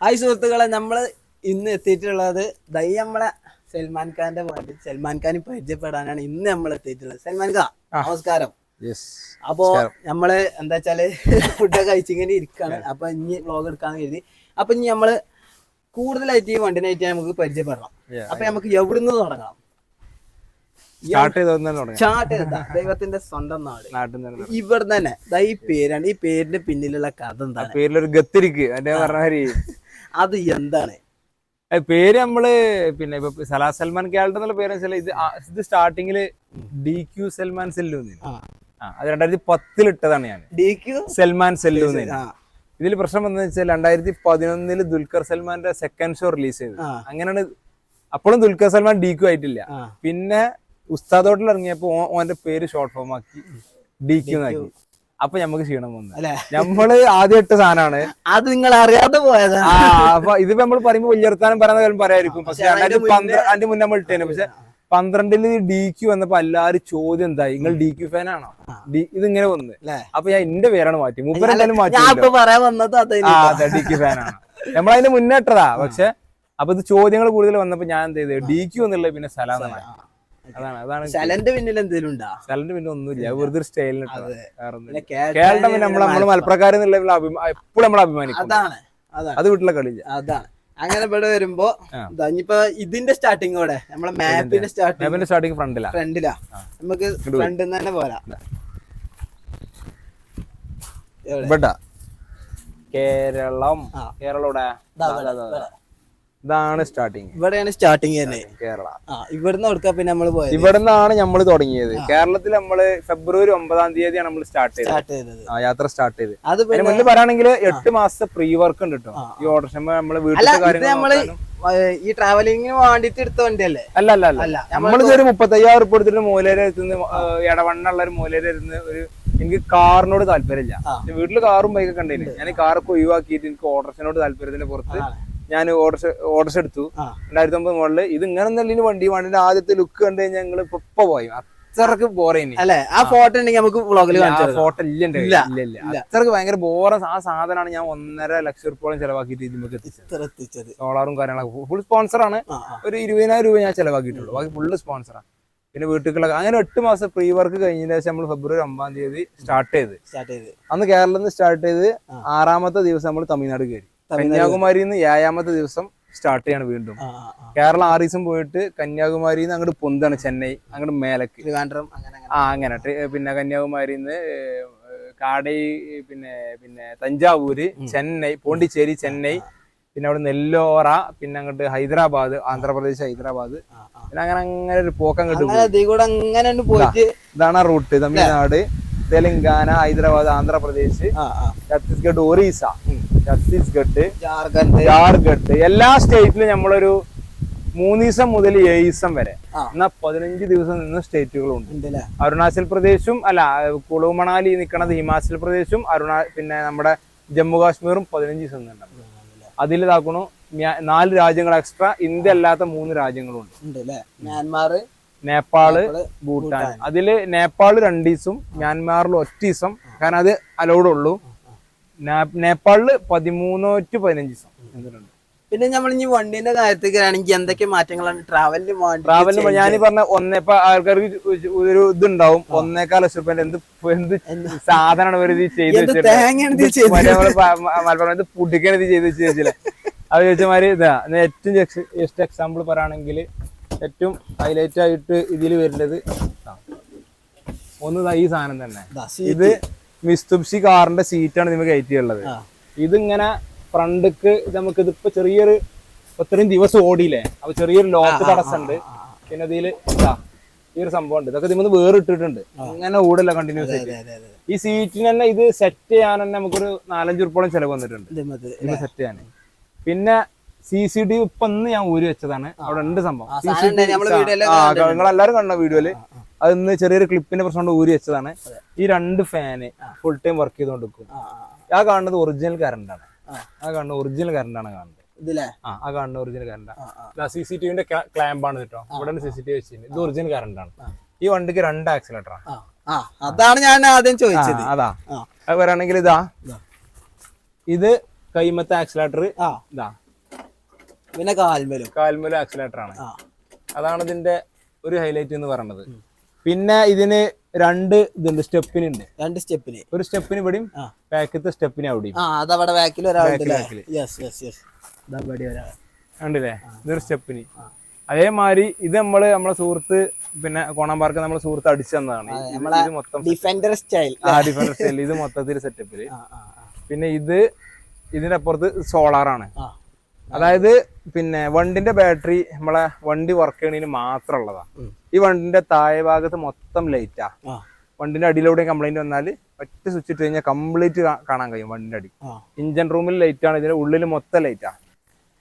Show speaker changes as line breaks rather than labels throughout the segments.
Hi സുഹൃത്തുക്കളെ നമ്മൾ ഇന്ന് എത്തിയിട്ടുള്ളത് ദൈ നമ്മളെ സൽമാൻ ഖാന്റെ പാട്ട് സൽമാൻ ഖാനെ പരിചയപ്പെടാനാണ് ഇന്ന് നമ്മൾ എത്തിയിട്ടുള്ളത്. സൽമാൻ ഖാൻ നമസ്കാരം. അപ്പോ നമ്മൾ എന്താ വെച്ചാൽ ഫുഡൊക്കെ കഴിച്ചിങ്ങനെ ഇരിക്കാണ്. അപ്പൊ ഇനി വ്ളോഗ് എടുക്കാന്ന് കരുതി. അപ്പൊ ഇനി നമ്മൾ കൂടുതലായിട്ട് ഈ വണ്ടിനായിട്ട് നമുക്ക് പരിചയപ്പെടണം അപ്പൊ നമുക്ക് എവിടുന്ന് തുടങ്ങാം?
സ്റ്റാർട്ട് ചെയ്ത്
ദൈവത്തിന്റെ സ്വന്തം നാട്. ഇവിടെ തന്നെ. ഈ പേരാണ്. ഈ പേരിന്റെ പിന്നിലുള്ള കഥ എന്താ
പേരിലൊരു ഗത്തിരിക്ക്. എന്റെ പറഞ്ഞ
അത് എന്താണ്?
പേര് നമ്മൾ പിന്നെ ഇപ്പൊ സലാ സൽമാൻ ക്യാൾട്ട് എന്നുള്ള പേര് വെച്ചാൽ ഇത് ഇത് സ്റ്റാർട്ടിങ്ങിൽ ഡി ക്യു സൽമാൻ സെല്ലു അത് രണ്ടായിരത്തി പത്തിൽ ഇട്ടതാണ് ഞാൻ
ഡി ക്യു?
സൽമാൻ സെല്ലു ഇതിൽ പ്രശ്നം എന്താ വെച്ചാൽ രണ്ടായിരത്തി പതിനൊന്നിൽ ദുൽഖർ സൽമാന്റെ സെക്കൻഡ് ഷോ റിലീസ് ചെയ്തത്. അങ്ങനെയാണ് അപ്പോഴും ദുൽഖർ സൽമാൻ ഡി ക്യു ആയിട്ടില്ല. പിന്നെ ഉസ്താദോട്ടിൽ ഇറങ്ങിയപ്പോ ഓന്റെ പേര് ഷോർട്ട് ഫോം ആക്കി ഡി ക്യു. ആക്കി. അപ്പൊ നമുക്ക് ക്ഷീണം വന്നു. നമ്മൾ ആദ്യം ഇട്ട സാധനമാണ്
അത് നിങ്ങൾ അറിയാതെ പോയത്
അപ്പൊ ഇതിപ്പോ നമ്മൾ പറയുമ്പോ വലിയർത്താനം പറയുന്ന കാര്യം പറയായിരിക്കും പക്ഷെ അതിന്റെ മുന്നേ നമ്മൾ ഇട്ടേനെ. പക്ഷെ പന്ത്രണ്ടിൽ ഡി ക്യു വന്നപ്പോ എല്ലാരും ചോദ്യം എന്തായി? നിങ്ങൾ ഡി ക്യു ഫാൻ ആണോ? ഡി ഇത് ഇങ്ങനെ വന്ന് അപ്പൊ ഞാൻ എന്റെ പേരാണ് മാറ്റി. മൂപ്പര് എന്തായാലും മാറ്റി
പറയാൻ വന്നത് അത്
ഡി ക്യു ഫാൻ ആണ്. നമ്മൾ അതിന്റെ മുന്നേ ഇട്ടതാ. പക്ഷെ അപ്പൊ ഇത് ചോദ്യങ്ങൾ കൂടുതൽ വന്നപ്പോ ഞാൻ എന്ത് ചെയ്ത്? ഡി ക്യു എന്നുള്ളത് പിന്നെ സ്ഥലം. അതാണ് അതാണ്
സ്ഥലന്റെ പിന്നിൽ എന്തെങ്കിലും ഉണ്ടോ?
സ്ഥലന്റെ പിന്നെ ഒന്നുമില്ല വെറുതെ സ്റ്റൈലിന് കേരളം നമ്മൾ നമ്മൾ മലപ്പുറക്കാർ എപ്പോഴും നമ്മൾ അഭിമാനിക്കും.
അതാണ്
അത് വീട്ടിലെ കളി
അതാണ്. അങ്ങനെ ഇവിടെ വരുമ്പോ ഇനിയിപ്പോ ഇതിന്റെ സ്റ്റാർട്ടിങ്ങോടെ നമ്മളെ മാപ്പിന്റെ
സ്റ്റാർട്ടിംഗ് സ്റ്റാർട്ടിങ് ഫ്രണ്ടിലാ.
ഫ്രണ്ടിലാ. നമുക്ക് ഫ്രണ്ടിൽ തന്നെ പോരാ.
കേരളം.
ആ.
ഇതാണ് സ്റ്റാർട്ടിങ്
ഇവിടെയാണ് സ്റ്റാർട്ടിങ് തന്നെ.
കേരള.
ഇവിടുന്ന് കൊടുക്കാ പിന്നെ നമ്മൾ പോയത്.
ഇവിടുന്നാണ് നമ്മൾ തുടങ്ങിയത്. കേരളത്തിൽ നമ്മൾ ഫെബ്രുവരി ഒമ്പതാം തീയതിയാണ് നമ്മൾ സ്റ്റാർട്ട് ചെയ്തത്. യാത്ര സ്റ്റാർട്ട് ചെയ്ത്.
അത്
മുന്നേ പറയുകയാണെങ്കിൽ എട്ട് മാസത്തെ പ്രീ വർക്ക് ഉണ്ട് കേട്ടോ ഈ ഓർഡർ നമ്മൾ
വീട്ടിൽ
വീട്ടിലെ കാര്യങ്ങൾ
ഈ ട്രാവലിംഗിന് വേണ്ടിട്ട് എടുത്ത വണ്ടിയല്ലേ?
അല്ല അല്ല അല്ല.
അല്ല
നമ്മളിത് ഒരു മുപ്പത്തയ്യായിരം ഉറുപ്പ് എടുത്തിട്ട് മൂലേര എത്തുന്ന ഇടവണ്ണുള്ള ഒരു മൂലേര ഇരുന്ന് ഒരു എനിക്ക് കാറിനോട് താല്പര്യമില്ല.
വീട്ടിൽ
വീട്ടിൽ കാറും ബൈക്കൊക്കെ ഉണ്ടായിരുന്നു ഞാൻ കാറൊക്കെ ഒഴിവാക്കിയിട്ട് എനിക്ക് ഓർഡർഷനോട് താല്പര്യത്തിന്റെ പുറത്ത്. ഞാൻ ഓർഡർ ഓർഡർസ് എടുത്തു. രണ്ടായിരത്തി ഒമ്പത് മോഡൽ ഇത് ഇങ്ങനെ നല്ല വണ്ടി വണ്ടിന്റെ ആദ്യത്തെ ലുക്ക് കണ്ടു കഴിഞ്ഞാൽ ഞങ്ങൾ ഇപ്പൊ പോയി. അത്രയ്ക്ക് ബോറേനി
അല്ലെ? ആ ഫോട്ടോ ഉണ്ടെങ്കിൽ നമുക്ക് വ്ളോഗിൽ
ഫോട്ടോ ഇല്ല
ഇല്ല.
ഇല്ല. ഇല്ല അത്രയ്ക്ക് ഭയങ്കര ബോറ ആ സാധനമാണ് ഞാൻ ഒന്നര ലക്ഷം റുപ്യോളം ചെലവാക്കിയിട്ട് ഇതിലേക്ക് എത്തിച്ചത്. സോളാറും കാര്യങ്ങളൊക്കെ ഫുൾ സ്പോൺസറാണ്. ഒരു ഇരുപതിനായിരം രൂപ ഞാൻ ചെലവാക്കിയിട്ടുള്ളൂ. ബാക്കി ഫുള്ള് സ്പോൺസറാണ് പിന്നെ വീട്ടിലുള്ള അങ്ങനെ എട്ട് മാസം പ്രീ വർക്ക് കഴിഞ്ഞതിന് ശേഷം നമ്മൾ ഫെബ്രുവരി ഒമ്പതാം തീയതി സ്റ്റാർട്ട് ചെയ്ത്.
സ്റ്റാർട്ട് ചെയ്ത്.
അന്ന് കേരളത്തിൽ നിന്ന് സ്റ്റാർട്ട് ചെയ്ത് ആറാമത്തെ ദിവസം നമ്മൾ തമിഴ്നാട് കയറി കന്യാകുമാരിയിൽ നിന്ന് ഏഴാമത്തെ ദിവസം സ്റ്റാർട്ട് ചെയ്യാണ് വീണ്ടും. കേരള ആറ് ദിവസം പോയിട്ട് കന്യാകുമാരിയിൽ നിന്ന് അങ്ങോട്ട് പൊന്താണ് ചെന്നൈ അങ്ങോട്ട് മേലക്ക്.
ട്രിവാൻഡ്രം
ആ അങ്ങനെ. പിന്നെ കന്യാകുമാരിയിൽ നിന്ന് കാടൈ പിന്നെ പിന്നെ തഞ്ചാവൂര് ചെന്നൈ പോണ്ടിച്ചേരി ചെന്നൈ പിന്നെ അവിടെ നെല്ലോറ പിന്നെ അങ്ങോട്ട് ഹൈദരാബാദ് ആന്ധ്രാപ്രദേശ് ഹൈദരാബാദ്. പിന്നെ അങ്ങനെ അങ്ങനെ ഒരു പോക്കം
കിട്ടും
ഇതാണ് ആ റൂട്ട്. തമിഴ്നാട് തെലങ്കാന ഹൈദരാബാദ് ആന്ധ്രാപ്രദേശ്. ഛത്തീസ്ഗഡ് ഒറീസ. ഛത്തീസ്ഗഡ്
ജാർഖണ്ഡ്.
ജാർഖണ്ഡ്. എല്ലാ സ്റ്റേറ്റിലും നമ്മളൊരു മൂന്ന് ദിവസം മുതൽ ഏഴ് ദിവസം വരെ എന്നാ പതിനഞ്ച് ദിവസം നിന്ന് സ്റ്റേറ്റുകളുണ്ട്. അരുണാചൽ പ്രദേശും അല്ല കുളു മണാലി നിൽക്കണത് ഹിമാചൽ പ്രദേശും അരുണാ പിന്നെ നമ്മുടെ ജമ്മു കാശ്മീറും പതിനഞ്ച് ദിവസം നിന്നുണ്ട് അതിൽ ഇതാക്കണു നാല് രാജ്യങ്ങൾ എക്സ്ട്രാ ഇന്ത്യ അല്ലാത്ത മൂന്ന് രാജ്യങ്ങളുണ്ട്.
മ്യാൻമാർ നേപ്പാൾ
ഭൂട്ടാൻ. അതിൽ നേപ്പാൾ രണ്ടീസും മ്യാൻമാറിൽ ഒറ്റ ദിവസം കാരണം അത് അലൗഡ് ഉള്ളൂ നേ- നേപ്പാളിൽ പതിമൂന്നോ ടു പതിനഞ്ച് ദിവസം
പിന്നെ നമ്മൾ ഈ വണ്ടിന്റെ കാര്യത്തിലാണെങ്കിൽ എന്തൊക്കെ മാറ്റങ്ങളാണ് ട്രാവലിന് വേണ്ടി
ട്രാവലിന് ഞാൻ പറഞ്ഞ ഒന്നേപ്പ ആൾക്കാർക്ക് ഒരു ഇതുണ്ടാവും. ഒന്നേക്കാൽ ലക്ഷം രൂപ എന്ത് എന്ത് സാധനമാണ് ഒരു ഇത് ചെയ്ത് വെച്ചിട്ട്? മലപ്പുറം ഇത് ചെയ്ത് വെച്ച് വെച്ചില്ല അത് ചോദിച്ചമാര് ഇതാ ഏറ്റവും ജസ്റ്റ് എക്സാമ്പിൾ പറയുകയാണെങ്കിൽ ഏറ്റവും ഹൈലൈറ്റ് ആയിട്ട് ഇതിൽ വരുന്നത് ഇതാ. ഒന്ന് ഈ സാധനം തന്നെ. ഇത് മിസ്തുബ്ഷി കാറിന്റെ സീറ്റാണ് നിങ്ങൾ കയറ്റിയുള്ളത്
ഇത്
ഇതിങ്ങനെ ഫ്രണ്ടിക്ക് നമുക്ക് ഇതിപ്പോ ചെറിയൊരു ഇത്രയും ദിവസം ഓടിയില്ലേ? അപ്പൊ ചെറിയൊരു ലോക്ക് തടസ്സമുണ്ട്. പിന്നെ ഇതിൽ ഈ ഒരു സംഭവം ഉണ്ട്. ഇതൊക്കെ ഇതിന് വേറെ ഇട്ടിട്ടുണ്ട്. ഇങ്ങനെ ഓടില്ല കണ്ടിന്യൂസ് ആയിട്ട്. ഈ സീറ്റിന് തന്നെ ഇത് സെറ്റ് ചെയ്യാൻ തന്നെ നമുക്കൊരു നാലഞ്ച് ഉറുപ്പോളം ചെലവ് വന്നിട്ടുണ്ട്. സെറ്റ് ചെയ്യാൻ. പിന്നെ സി സി ടി ഇപ്പൊ ഞാൻ ഊരി വെച്ചതാണ്. അവിടെ ഉണ്ട് സംഭവം. എല്ലാവരും കണ്ട വീഡിയോയിൽ? അത് ഇന്ന് ചെറിയൊരു ക്ലിപ്പിന്റെ പ്രശ്നം കൊണ്ട് ഊരി വെച്ചതാണ്. ഈ രണ്ട് ഫാന് ഫുൾ ടൈം വർക്ക് ചെയ്തുകൊണ്ടിരിക്കും
ആ,
കാണുന്നത് ഒറിജിനൽ കറണ്ട് ആണ്.
ആ.
കാണുന്നത് ഒറിജിനൽ കറണ്ട് ആണ് കാണുന്നത്. ആ കാണുന്ന ഒറിജിനൽ കറണ്ട്. സി സി ടിവിന്റെ ക്ലാമ്പ് ആണ് കേട്ടോ. ഇവിടെ സി സി ടി വെച്ചിട്ടുണ്ട് ഇത് ഒറിജിനൽ കറണ്ട് ആണ്. ഈ വണ്ടിക്ക് രണ്ട് ആക്സിലേറ്റർ ആണ്.
അതാണ് ഞാൻ ആദ്യം ചോദിച്ചത്.
അതാ. അത് പറയുകയാണെങ്കിൽ ഇതാ.
ഇതാ.
കൈമത്തെ ആക്സിലേറ്റർ ഇതാ.
പിന്നെ കാൽമലും.
കാൽമലും ആക്സിലേറ്റർ ആണ്. അതാണ് ഇതിന്റെ ഒരു ഹൈലൈറ്റ് എന്ന് പറയുന്നത്. പിന്നെ ഇതിന് രണ്ട് ഇതുണ്ട് സ്റ്റെപ്പിന് ഉണ്ട്
രണ്ട് സ്റ്റെപ്പിന്.
ഒരു സ്റ്റെപ്പിന് ഇവിടെയും ബാക്കത്തെ സ്റ്റെപ്പിന് അവിടെയും.
ആ അതവിടെ ബാക്കിൽ
ഒരാളുണ്ടല്ലേ ഇതൊരു സ്റ്റെപ്പിന്. അതേമാതിരി ഇത് നമ്മൾ നമ്മളെ സുഹൃത്ത് പിന്നെ കോണം പാർക്ക് നമ്മളെ സുഹൃത്ത് അടിച്ചു തന്നതാണ്. മൊത്തം
ഡിഫൻഡർ സ്റ്റൈൽ
ആ ഡിഫൻഡർ സ്റ്റൈൽ ഇത് മൊത്തത്തിൽ
സെറ്റപ്പിൽ
പിന്നെ ഇത് ഇതിന്റെ അപ്പുറത്ത് സോളാറാണ് അതായത് പിന്നെ വണ്ടിന്റെ ബാറ്ററി നമ്മളെ വണ്ടി വർക്ക് ചെയ്യണതിന്
മാത്രമുള്ളതാണ്.
ഈ വണ്ടിന്റെ താഴെ ഭാഗത്ത് മൊത്തം ലൈറ്റാ വണ്ടിന്റെ അടിയിലൂടെ കംപ്ലൈന്റ് വന്നാൽ ഒറ്റ സ്വിച്ച് ഇട്ട് കഴിഞ്ഞാൽ കംപ്ലീറ്റ് കാണാൻ കഴിയും വണ്ടിന്റെ അടി. ഇഞ്ചൻ റൂമിൽ ലൈറ്റ് ആണ് ഇതിന്റെ ഉള്ളിൽ മൊത്തം ലൈറ്റാ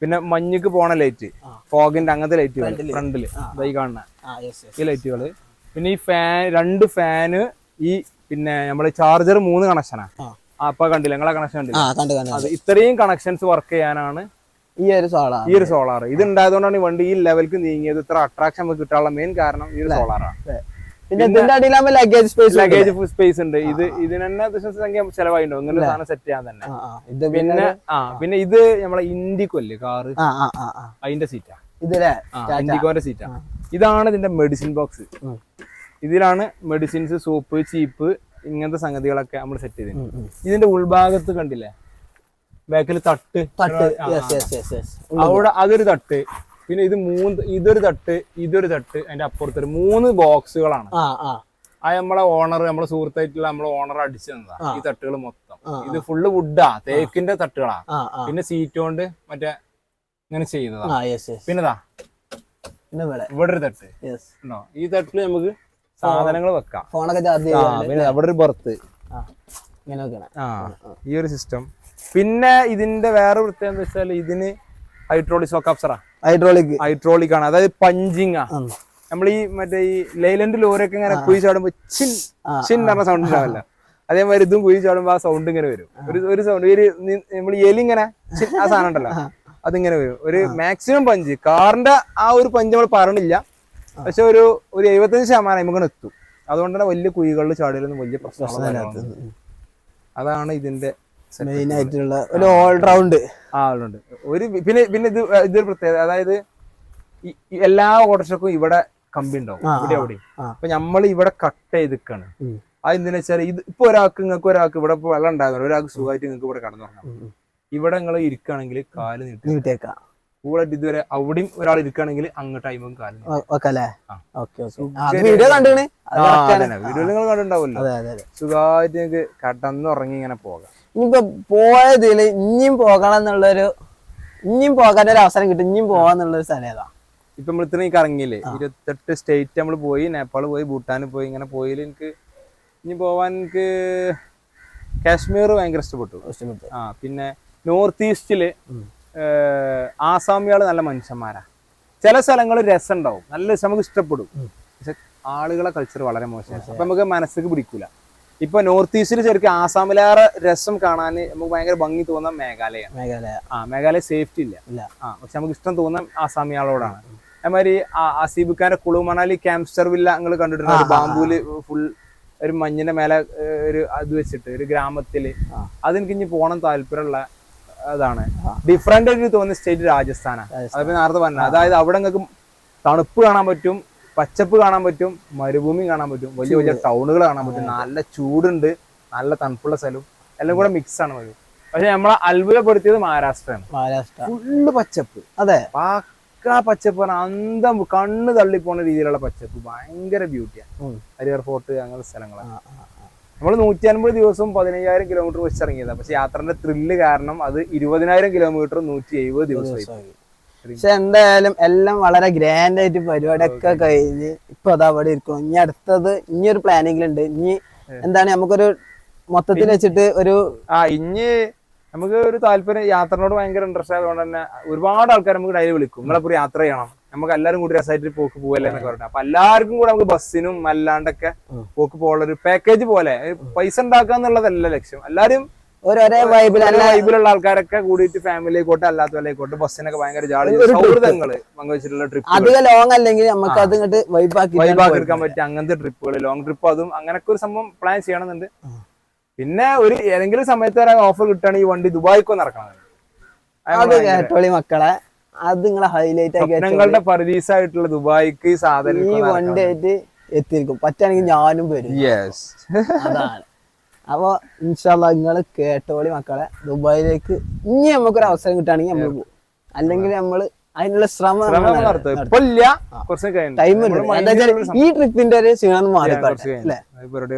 പിന്നെ മഞ്ഞക്ക് പോണ ലൈറ്റ് ഫോഗിന്റെ അങ്ങനത്തെ ലൈറ്റുകൾ
ഫ്രണ്ടിൽ.
ഇതായി കാണുന്ന. ഈ ലൈറ്റുകൾ പിന്നെ ഈ ഫാൻ രണ്ട് ഫാന് ഈ പിന്നെ നമ്മൾ ചാർജർ മൂന്ന് കണക്ഷനാ അപ്പൊ കണ്ടില്ല? നിങ്ങളെ കണക്ഷൻ കണ്ടില്ല? ഇത്രയും കണക്ഷൻസ് വർക്ക് ചെയ്യാനാണ്
ഈ ഒരു സോളാർ
ഈ ഒരു സോളാർ ഇത് ഉണ്ടായതുകൊണ്ടാണ് ഈ വണ്ടി ഈ ലെവൽക്ക് നീങ്ങിയത്. ഇത്ര അട്രാക്ഷൻ നമുക്ക് കിട്ടാനുള്ള മെയിൻ കാരണം ഈ ഒരു സോളാറാണ്
പിന്നെ ഇതിന്റെ അടിയിലാകുമ്പോ ലഗേജ് സ്പേസ്
ലഗേജ് സ്പേസ് ഉണ്ട്. ഇത് ഇതിന് തന്നെ അത്യാവശ്യം സംഖ്യ ചെലവായിട്ടുണ്ടോ ഇങ്ങനെ സാധനം സെറ്റ് ചെയ്യാൻ തന്നെ.
ഇത് പിന്നെ
ആ പിന്നെ ഇത് നമ്മളെ ഇൻഡിക്കോ അല്ലേ? കാറ് അതിന്റെ സീറ്റാ
ഇതിലെ
ഇൻഡിക്കോന്റെ സീറ്റാ ഇതാണ് ഇതിന്റെ മെഡിസിൻ ബോക്സ് ഇതിലാണ് മെഡിസിൻസ് സോപ്പ് ചീപ്പ് ഇങ്ങനത്തെ സംഗതികളൊക്കെ നമ്മൾ സെറ്റ് ചെയ്തത്. ഇതിന്റെ ഉൾഭാഗത്ത് കണ്ടില്ലേ? ബാക്കിൽ തട്ട്.
തട്ട്.
അവിടെ അതൊരു തട്ട്. പിന്നെ ഇത് മൂന്ന് ഇതൊരു തട്ട് ഇതൊരു തട്ട് അതിന്റെ അപ്പുറത്തൊരു മൂന്ന് ബോക്സുകളാണ്.
ആ
നമ്മളെ ഓണർ നമ്മളെ സുഹൃത്തായിട്ടുള്ള നമ്മളെ ഓണർ അടിച്ചു തന്നതാ. ഈ തട്ടുകൾ മൊത്തം. ഇത് ഫുള്ള് വുഡാ തേക്കിന്റെ തട്ടുകളാ. പിന്നെ സീറ്റ് കൊണ്ട് മറ്റേ ഇങ്ങനെ ചെയ്തതാ. പിന്നെതാ
പിന്നെ ഇവിടെ.
ഒരു തട്ട്. ഈ തട്ടിൽ നമുക്ക് സാധനങ്ങൾ വെക്കാം.
ഫോണൊക്കെ ചാർജ്
പിന്നെ അവിടെ ഒരു ബർത്ത് ഈ ഒരു സിസ്റ്റം പിന്നെ ഇതിന്റെ വേറെ പ്രത്യേകത എന്താ വെച്ചാൽ ഇതിന് ഹൈഡ്രോളിക് സോക്കാപ്സറാ
ഹൈഡ്രോളിക്
ഹൈഡ്രോളിക് ആണ്. അതായത് പഞ്ചിങ് ആ. നമ്മൾ ഈ മറ്റേ ഈ ലൈലൻഡ് ലോറിയൊക്കെ ഇങ്ങനെ കുഴി ചാടുമ്പോ ചിൻ ചിൻ പറഞ്ഞ സൗണ്ട് ഉണ്ടാവില്ല. അതേമാതിരി ഇതും കുഴി ചാടുമ്പോ ആ സൗണ്ട് ഇങ്ങനെ വരും. ഒരു ഒരു സൗണ്ട് ഒരു നമ്മൾ എലി ഇങ്ങനെ ആ സാധനം ഉണ്ടല്ലോ. അതിങ്ങനെ വരും. ഒരു മാക്സിമം പഞ്ച് കാറിന്റെ ആ ഒരു പഞ്ച് നമ്മൾ പറഞ്ഞില്ല. പക്ഷെ ഒരു ഒരു എഴുപത്തഞ്ച് ശതമാനം നമുക്ക് എത്തും. അതുകൊണ്ട് തന്നെ വലിയ കുഴികളിൽ ചാടിയാലൊന്നും വലിയ പ്രശ്നം അതാണ് ഇതിന്റെ.
മെയിൻ ആയിട്ടുള്ള ഒരു ഓൾറൗണ്ട്
ആ ഉണ്ട് ഒരു പിന്നെ പിന്നെ ഇത് ഇതൊരു പ്രത്യേകത. അതായത് എല്ലാ ഓട്ടർഷക്കും ഇവിടെ കമ്പി ഉണ്ടാവും. ഇവിടെ. അപ്പൊ നമ്മൾ ഇവിടെ കട്ട് ചെയ്തിക്കാണ്. അത് എന്തിനാ വെച്ചാൽ ഇത് ഇപ്പൊ ഒരാൾക്ക് നിങ്ങൾക്ക് ഒരാൾക്ക് ഇവിടെ ഇപ്പൊ വെള്ളം ഉണ്ടാകുന്നു ഒരാൾക്ക് സുഖമായിട്ട് നിങ്ങൾക്ക് ഇവിടെ കടന്നുറങ്ങാം. ഇവിടെ നിങ്ങൾ ഇരിക്കുകയാണെങ്കിൽ കാൽ നീട്ടി കൂടെ ഇതുവരെ അവിടെയും ഒരാൾ ഇരിക്കുകയാണെങ്കിൽ അങ്ങോട്ട് ടൈമും
കാൽ വീഡിയോ.
അതന്നെ. വീഡിയോയിൽ നിങ്ങൾ
അതെ.
സുഖമായിട്ട് നിങ്ങൾക്ക് കടന്നുറങ്ങി ഇങ്ങനെ പോകാം.
ഇനിയിപ്പോ പോയതിൽ ഇനിയും പോകണം എന്നുള്ളൊരു ഇനിയും പോകാൻ ഒരു അവസരം കിട്ടും ഇനിയും പോവാന്നുള്ളൊരു സ്ഥലം ഏതാ?
ഇപ്പൊ നമ്മൾ ഇത്രയും കറങ്ങിയില്ലേ? ഇരുപത്തെട്ട് സ്റ്റേറ്റ് നമ്മൾ പോയി നേപ്പാൾ പോയി ഭൂട്ടാൻ പോയി ഇങ്ങനെ പോയതിൽ എനിക്ക് ഇനി പോവാൻ എനിക്ക് കാശ്മീർ ഭയങ്കര ഇഷ്ടപ്പെട്ടു.
ഇഷ്ടപ്പെട്ടു.
ആ പിന്നെ നോർത്ത് ഈസ്റ്റിൽ ആസാമികൾ നല്ല മനുഷ്യന്മാരാ. ചില സ്ഥലങ്ങൾ രസം ഉണ്ടാവും നല്ല രസം നമുക്ക് ഇഷ്ടപ്പെടും. പക്ഷെ ആളുകളെ കൾച്ചർ വളരെ മോശമാണ്. അപ്പൊ നമുക്ക് മനസ്സിക്ക് പിടിക്കൂല. ഇപ്പൊ നോർത്ത് ഈസ്റ്റിൽ ശരിക്കും ആസാമിലേറെ രസം കാണാൻ നമുക്ക് ഭയങ്കര ഭംഗി തോന്നാം മേഘാലയാണ്.
മേഘാലയ.
ആ മേഘാലയ സേഫ്റ്റി ഇല്ല.
ഇല്ല.
ആ പക്ഷെ നമുക്ക് ഇഷ്ടം തോന്നാം ആസാമിയാളോടാണ്. അതേമാതിരി ആ- അസീബ് കുളുമണാലി കുളു മണാലി ക്യാമ്പ്സ്റ്റർ വില്ല നിങ്ങൾ കണ്ടിട്ടുണ്ട്. ബാമ്പൂൽ ഫുൾ ഒരു മഞ്ഞിന്റെ മേലെ ഒരു അത് വെച്ചിട്ട് ഒരു
ഗ്രാമത്തിൽ.
അതെനിക്ക് ഇനി പോണം താല്പര്യമുള്ള അതാണ് ഡിഫറെന്റ് ആയിട്ട് തോന്നുന്ന സ്റ്റേറ്റ് രാജസ്ഥാനാണ്. അതിപ്പോ നേരത്തെ പറഞ്ഞ അതായത് അവിടെ നിങ്ങൾക്ക് തണുപ്പ് കാണാൻ പറ്റും പച്ചപ്പ് കാണാൻ പറ്റും മരുഭൂമി കാണാൻ പറ്റും വലിയ വലിയ ടൗണുകൾ കാണാൻ പറ്റും. നല്ല ചൂടുണ്ട് നല്ല തണുപ്പുള്ള സ്ഥലവും. എല്ലാം കൂടെ മിക്സ് ആണ് മതി പക്ഷെ നമ്മളെ അത്ഭുതപ്പെടുത്തിയത് മഹാരാഷ്ട്രയാണ്.
മഹാരാഷ്ട്ര.
ഫുള്ള് പച്ചപ്പ്.
അതെ.
പാക്ക പച്ചപ്പ് പറഞ്ഞാൽ അന്തം കണ്ണ് തള്ളിപ്പോണ രീതിയിലുള്ള പച്ചപ്പ്. ഭയങ്കര ബ്യൂട്ടിയാണ്
ഉം.
ഹരിഹർ ഫോർട്ട് അങ്ങനത്തെ സ്ഥലങ്ങളാണ്. നമ്മൾ നൂറ്റി അൻപത് ദിവസവും പതിനയ്യായിരം കിലോമീറ്റർ വെച്ചിറങ്ങിയതാണ് പക്ഷെ യാത്രന്റെ ത്രില്ല് കാരണം അത് ഇരുപതിനായിരം കിലോമീറ്റർ നൂറ്റി എഴുപത് ദിവസമായി.
പക്ഷെ എന്തായാലും എല്ലാം വളരെ ഗ്രാൻഡ് ആയിട്ട് പരിപാടിയൊക്കെ കഴിഞ്ഞ് ഇപ്പൊ അതാ അവിടെ ഇരിക്കണം ഇനി അടുത്തത് ഇനി ഒരു പ്ലാനിംഗിൽ ഉണ്ട് ഇനി എന്താണ് നമുക്കൊരു മൊത്തത്തിൽ വെച്ചിട്ട് ഒരു
ആ ഇനി നമുക്ക് ഒരു താല്പര്യം യാത്രനോട് ഭയങ്കര ഇൻട്രസ്റ്റ് ആയതുകൊണ്ട് തന്നെ ഒരുപാട് ആൾക്കാർ നമുക്ക് ഡയറി വിളിക്കും. നമ്മളെ യാത്ര ചെയ്യണം. നമുക്ക് എല്ലാവരും കൂടി രസമായിട്ട് പോക്ക് പോകല്ലേ എന്നൊക്കെ പറഞ്ഞു അപ്പൊ എല്ലാവർക്കും കൂടെ നമുക്ക് ബസ്സിനും അല്ലാണ്ടൊക്കെ പോക്ക് പോകാനുള്ള ഒരു പാക്കേജ് പോലെ. പൈസ ഉണ്ടാക്കുക എന്നുള്ളതല്ല ലക്ഷ്യം. എല്ലാവരും
ഒരു
വൈബിലുള്ള ആൾക്കാരൊക്കെ കൂടിയിട്ട് ഫാമിലി ആയിക്കോട്ടെ അല്ലാത്തവരായിക്കോട്ടെ ബസ്സിനൊക്കെ ഭയങ്കര ജാളി.
ഒരു trip.
സൗഹൃദങ്ങൾ പങ്കുവച്ചിട്ടുള്ള ട്രിപ്പ്
അധികം ലോങ് അല്ലെങ്കിൽ നമുക്ക് അത് ഇങ്ങോട്ട് വൈബാക്കി
വൈബാക്കി എടുക്കാൻ പറ്റിയ അങ്ങനത്തെ ട്രിപ്പുകൾ ലോങ് ട്രിപ്പ് അതും അങ്ങനൊക്കെ ഒരു സംഭവം പ്ലാൻ ചെയ്യണമെന്നുണ്ട്. പിന്നെ ഒരു ഏതെങ്കിലും സമയത്ത് വരെ ഓഫർ കിട്ടുകയാണെങ്കിൽ ഈ വണ്ടി ദുബായിക്കൊന്ന് ഇറക്കണം.
അത് കേട്ടോളി മക്കളെ. അത് നിങ്ങളെ ഹൈലൈറ്റ് ആക്കി നിങ്ങളുടെ
ഞങ്ങളുടെ പർദീസായിട്ടുള്ള ദുബായിക്ക് സാധനം
ഈ വണ്ടി ആയിട്ട് എത്തിയിരിക്കും. പറ്റുകയാണെങ്കിൽ ഞാനും വരും.
യെസ്
അതാണ്. അപ്പൊ ഇൻഷാല്ല നിങ്ങൾ കേട്ടോളി മക്കളെ. ദുബായിലേക്ക് ഇനി നമുക്കൊരു അവസരം കിട്ടുകയാണെങ്കിൽ നമ്മൾ പോകും അല്ലെങ്കിൽ നമ്മൾ അതിനുള്ള ശ്രമം ടൈം ഈ ട്രിപ്പിന്റെ ഒരു സീനൊന്നും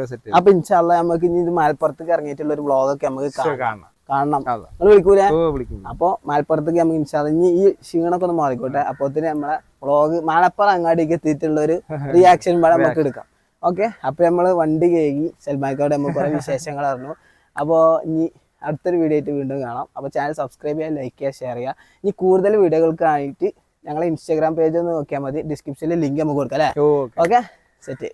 സെറ്റ്
അപ്പൊ ഇൻഷാല്ല നമുക്ക് ഇനി ഇത് മലപ്പുറത്തേക്ക് ഇറങ്ങിയിട്ടുള്ള ഒരു വ്ളോഗൊക്കെ നമുക്ക് കാണാം.
കാണാം.
കാണണം. നിങ്ങൾ വിളിക്കൂലേ?
ഓ വിളിക്കും.
അപ്പൊ മലപ്പുറത്തേക്ക് നമുക്ക് ഇൻഷാല്ല ഇനി ഈ ക്ഷീണൊക്കെ ഒന്ന് മാറിക്കോട്ടെ. അപ്പൊ നമ്മളെ വ്ളോഗ് മലപ്പുറം അങ്ങാടിക്ക് എത്തിയിട്ടുള്ള ഒരു റിയാക്ഷൻ പാടെ നമുക്ക് എടുക്കാം. ഓക്കെ അപ്പോൾ നമ്മൾ വണ്ടി കഴുകി സൽമാനോട് നമ്മൾ കുറേ വിശേഷങ്ങൾ അറിഞ്ഞു. അപ്പോൾ ഇനി അടുത്തൊരു വീഡിയോ ആയിട്ട് വീണ്ടും കാണാം. അപ്പോൾ ചാനൽ സബ്സ്ക്രൈബ് ചെയ്യുക ലൈക്ക് ചെയ്യുക ഷെയർ ചെയ്യുക. ഇനി കൂടുതൽ വീഡിയോകൾക്കായിട്ട് ഞങ്ങളെ ഇൻസ്റ്റാഗ്രാം പേജ് ഒന്ന് നോക്കിയാൽ മതി. ഡിസ്ക്രിപ്ഷനിൽ ലിങ്ക് നമുക്ക് കൊടുക്കാം അല്ലേ? ഓക്കെ. സെറ്റ്